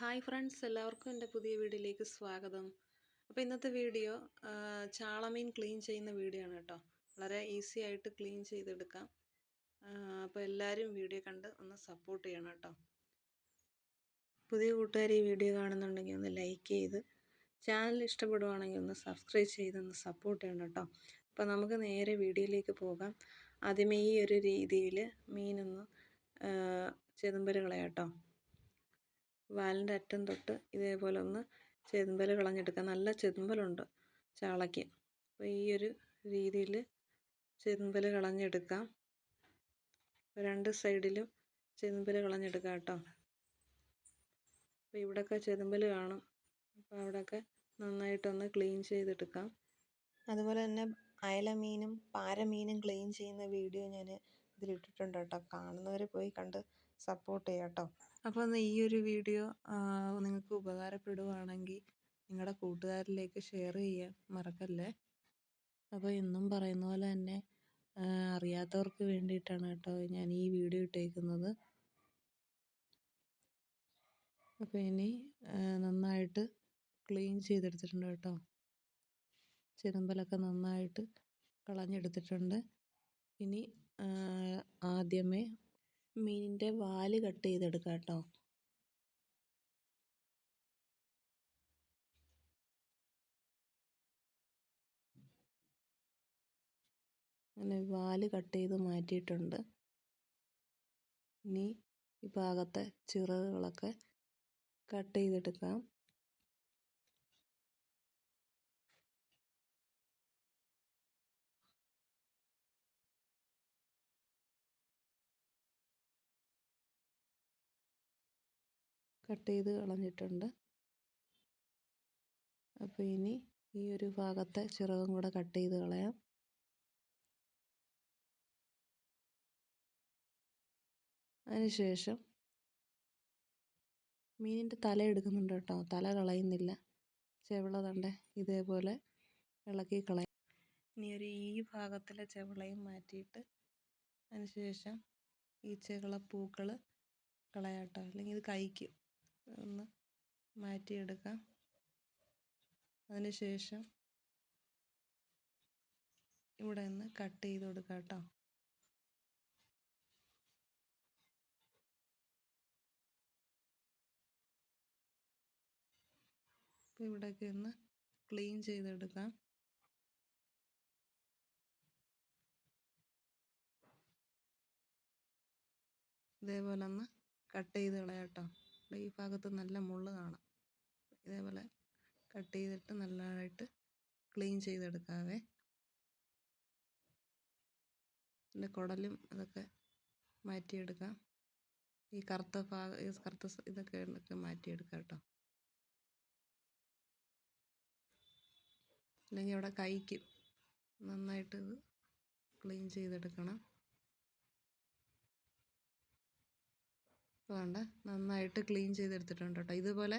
Hi friends എല്ലാവർക്കും എന്റെ പുതിയ വീഡിയോയിലേക്ക് സ്വാഗതം. അപ്പോൾ ഇന്നത്തെ വീഡിയോ ചാളമീൻ ക്ലീൻ ചെയ്യുന്ന വീഡിയോ ആണ് കേട്ടോ. വളരെ ഈസി ആയിട്ട് ക്ലീൻ ചെയ്തെടുക്കാം. അപ്പോൾ എല്ലാവരും വീഡിയോ കണ്ട് ഒന്ന് സപ്പോർട്ട് ചെയ്യണം കേട്ടോ. പുതിയ കൂട്ടുകാർ ഈ വീഡിയോ കാണുന്നുണ്ടെങ്കിൽ ഒന്ന് ലൈക്ക് ചെയ്ത് ചാനൽ ഇഷ്ടപ്പെടുവാണെങ്കിൽ ഒന്ന് സബ്സ്ക്രൈബ് ചെയ്ത് ഒന്ന് സപ്പോർട്ട് ചെയ്യണം കേട്ടോ. അപ്പോൾ നമുക്ക് നേരെ വീഡിയോയിലേക്ക് പോകാം. ആദ്യമേ ഈ ഒരു രീതിയിൽ മീനൊന്ന് ചെതുമ്പരുകളെ കേട്ടോ. വാലിന്റെ അറ്റം തൊട്ട് ഇതേപോലെ ഒന്ന് ചെതുമ്പൽ കളഞ്ഞെടുക്കുക നല്ല ചെതുമ്പലുണ്ട് ചാളയ്ക്ക്. അപ്പോൾ ഈ ഒരു രീതിയിൽ ചെതുമ്പൽ കളഞ്ഞെടുക്കാം രണ്ട് സൈഡിലും ചെതുമ്പൽ കളഞ്ഞെടുക്കാം കേട്ടോ. അപ്പോൾ ഇവിടെയൊക്കെ ചെതുമ്പൽ കാണും. അപ്പോൾ അവിടെയൊക്കെ നന്നായിട്ടൊന്ന് ക്ലീൻ ചെയ്തെടുക്കാം. അതുപോലെ തന്നെ അയല മീനും പാരമീനും ക്ലീൻ ചെയ്യുന്ന വീഡിയോ ഞാൻ ഇതിലിട്ടിട്ടുണ്ട് കേട്ടോ കാണുന്നവർ പോയി കണ്ട് സപ്പോർട്ട് ചെയ്യാം കേട്ടോ അപ്പോൾ ഈ ഒരു വീഡിയോ നിങ്ങൾക്ക് ഉപകാരപ്പെടുവാണെങ്കിൽ നിങ്ങളുടെ കൂട്ടുകാരിലേക്ക് ഷെയർ ചെയ്യാൻ മറക്കല്ലേ? അപ്പോൾ എന്നും പറയുന്ന പോലെ തന്നെ അറിയാത്തവർക്ക് വേണ്ടിയിട്ടാണ് കേട്ടോ ഞാൻ ഈ വീഡിയോ ഇട്ടേക്കുന്നത്. അപ്പോൾ ഇനി നന്നായിട്ട് ക്ലീൻ ചെയ്തെടുത്തിട്ടുണ്ട് കേട്ടോ. ചെതുമ്പലൊക്കെ നന്നായിട്ട് കളഞ്ഞെടുത്തിട്ടുണ്ട്. ഇനി ആദ്യമേ മീനിന്റെ വാൽ കട്ട് ചെയ്തെടുക്കാം കേട്ടോ അങ്ങനെ വാൽ കട്ട് ചെയ്ത് മാറ്റിയിട്ടുണ്ട്. ഇനി ഈ ഭാഗത്തെ ചിറകുകളൊക്കെ കട്ട് ചെയ്തെടുക്കാം. കട്ട് ചെയ്ത് കളഞ്ഞിട്ടുണ്ട്. അപ്പോൾ ഇനി ഈ ഒരു ഭാഗത്തെ ചിറകും കൂടെ കട്ട് ചെയ്ത് കളയാം അതിനുശേഷം മീനിന്റെ തല എടുക്കുന്നുണ്ട് കേട്ടോ. തല കളയുന്നില്ല. ചെവള തണ്ടേ ഇതേപോലെ ഇളക്കി കളയാം. ഇനി ഒരു ഈ ഭാഗത്തിലെ ചെവിളയും മാറ്റിയിട്ട് അതിനുശേഷം ഈ ചെവിള പൂക്കൾ കളയാം കേട്ടോ. അല്ലെങ്കിൽ ഇത് കഴിക്കും ഒന്ന് മാറ്റിയെടുക്കാം. അതിനുശേഷം ഇവിടെ നിന്ന് കട്ട് ചെയ്ത് കൊടുക്കാം കേട്ടോ. ഇവിടെയൊക്കെ ഒന്ന് ക്ലീൻ ചെയ്തെടുക്കാം ഇതേപോലെ ഒന്ന് കട്ട് ചെയ്ത് കളയാം കേട്ടോ. ഈ ഭാഗത്ത് നല്ല മുള്ള് കാണാം. ഇതേപോലെ കട്ട് ചെയ്തിട്ട് നല്ലതായിട്ട് ക്ലീൻ ചെയ്തെടുക്കാവേ. ഇതിന്റെ കുടലും അതൊക്കെ മാറ്റിയെടുക്കാം. ഈ കറുത്ത ഭാഗം ഈ കറുത്ത ഇതൊക്കെ ഇതൊക്കെ മാറ്റിയെടുക്കാം കേട്ടോ. അല്ലെങ്കിൽ ഇവിടെ കൈക്ക് നന്നായിട്ട് ഇത് ക്ലീൻ ചെയ്തെടുക്കണം. വേണ്ട. നന്നായിട്ട് ക്ലീൻ ചെയ്തെടുത്തിട്ടുണ്ട് കേട്ടോ. ഇതുപോലെ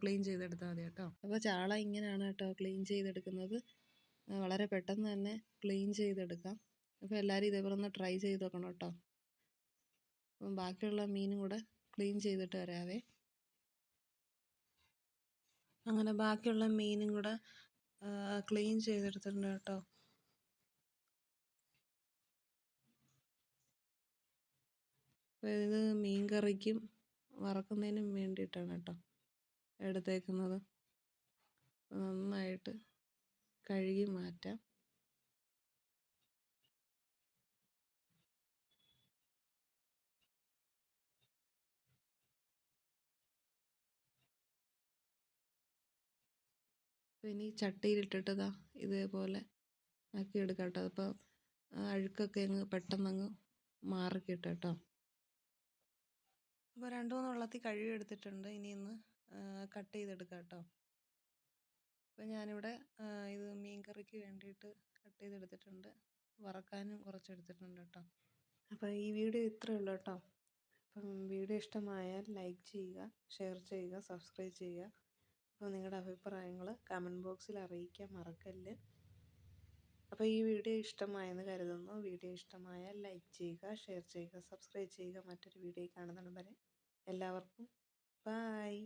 ക്ലീൻ ചെയ്തെടുത്താൽ മതി കേട്ടോ. അപ്പോൾ ചാള ഇങ്ങനെയാണ് കേട്ടോ ക്ലീൻ ചെയ്തെടുക്കുന്നത്. വളരെ പെട്ടെന്ന് തന്നെ ക്ലീൻ ചെയ്തെടുക്കാം. അപ്പോൾ എല്ലാവരും ഇതേപോലെ ഒന്ന് ട്രൈ ചെയ്ത് നോക്കണം കേട്ടോ. അപ്പം ബാക്കിയുള്ള മീനും കൂടെ ക്ലീൻ ചെയ്തിട്ട് വരാവേ. അങ്ങനെ ബാക്കിയുള്ള മീനും കൂടെ ക്ലീൻ ചെയ്തെടുത്തിട്ടുണ്ട് കേട്ടോ. അപ്പോൾ ഇത് മീൻ കറിക്കും വറക്കുന്നതിനും വേണ്ടിയിട്ടാണ് കേട്ടോ എടുത്തേക്കുന്നത്. നന്നായിട്ട് കഴുകി മാറ്റാം. ഇനി ചട്ടിയിലിട്ടിട്ട് ഇതാ ഇതേപോലെ ആക്കി എടുക്കാം കേട്ടോ. അപ്പോൾ അഴുക്കൊക്കെ അങ്ങ് പെട്ടെന്നങ്ങ് മാറിക്കിട്ടും കേട്ടോ. അപ്പോൾ രണ്ട് മൂന്ന് വെള്ളത്തിൽ കഴുകി എടുത്തിട്ടുണ്ട് ഇനി ഒന്ന് കട്ട് ചെയ്തെടുക്കാം കേട്ടോ. അപ്പോൾ ഞാനിവിടെ ഇത് മീൻ കറിക്ക് വേണ്ടിയിട്ട് കട്ട് ചെയ്തെടുത്തിട്ടുണ്ട്. വറക്കാനും കുറച്ച് എടുത്തിട്ടുണ്ട് കേട്ടോ. അപ്പോൾ ഈ വീഡിയോ ഇത്രയേ ഉള്ളൂ കേട്ടോ. അപ്പം വീഡിയോ ഇഷ്ടമായാൽ ലൈക്ക് ചെയ്യുക ഷെയർ ചെയ്യുക സബ്സ്ക്രൈബ് ചെയ്യുക. അപ്പോൾ നിങ്ങളുടെ അഭിപ്രായങ്ങൾ കമന്റ് ബോക്സിൽ അറിയിക്കാൻ മറക്കല്ല്. അപ്പോൾ ഈ വീഡിയോ ഇഷ്ടമായെന്ന് കരുതുന്നു. വീഡിയോ ഇഷ്ടമായാൽ ലൈക്ക് ചെയ്യുക ഷെയർ ചെയ്യുക സബ്സ്ക്രൈബ് ചെയ്യുക. മറ്റൊരു വീഡിയോ കാണുന്നിടം വരെ എല്ലാവർക്കും ബായ്